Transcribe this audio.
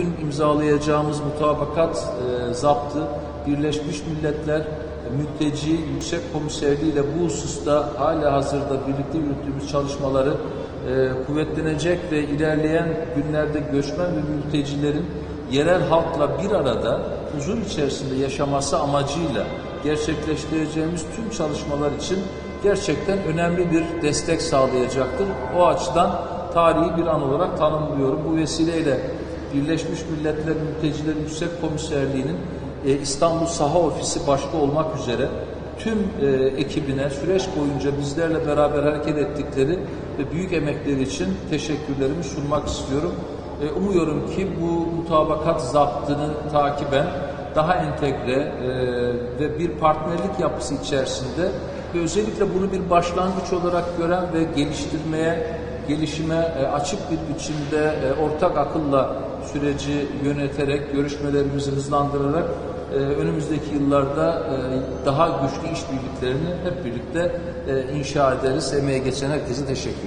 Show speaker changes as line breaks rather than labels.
bugün imzalayacağımız mutabakat e, zaptı Birleşmiş Milletler Mülteci Yüksek Komiserliği ile bu hususta hala hazırda birlikte yürüttüğümüz çalışmaları e, kuvvetlenecek ve ilerleyen günlerde göçmen ve mültecilerin yerel halkla bir arada huzur içerisinde yaşaması amacıyla gerçekleştireceğimiz tüm çalışmalar için gerçekten önemli bir destek sağlayacaktır. O açıdan tarihi bir an olarak tanımlıyorum. Bu vesileyle Birleşmiş Milletler Mülteciler Yüksek Komiserliği'nin e, İstanbul Saha Ofisi başta olmak üzere tüm e, ekibine süreç boyunca bizlerle beraber hareket ettikleri ve büyük emekleri için teşekkürlerimi sunmak istiyorum. E, umuyorum ki bu mutabakat zaptını takiben daha entegre e, ve bir partnerlik yapısı içerisinde ve özellikle bunu bir başlangıç olarak gören ve geliştirmeye, gelişime e, açık bir biçimde e, ortak akılla süreci yöneterek, görüşmelerimizi hızlandırarak e, önümüzdeki yıllarda e, daha güçlü işbirliklerini hep birlikte e, inşa ederiz. Emeğe geçen herkese teşekkür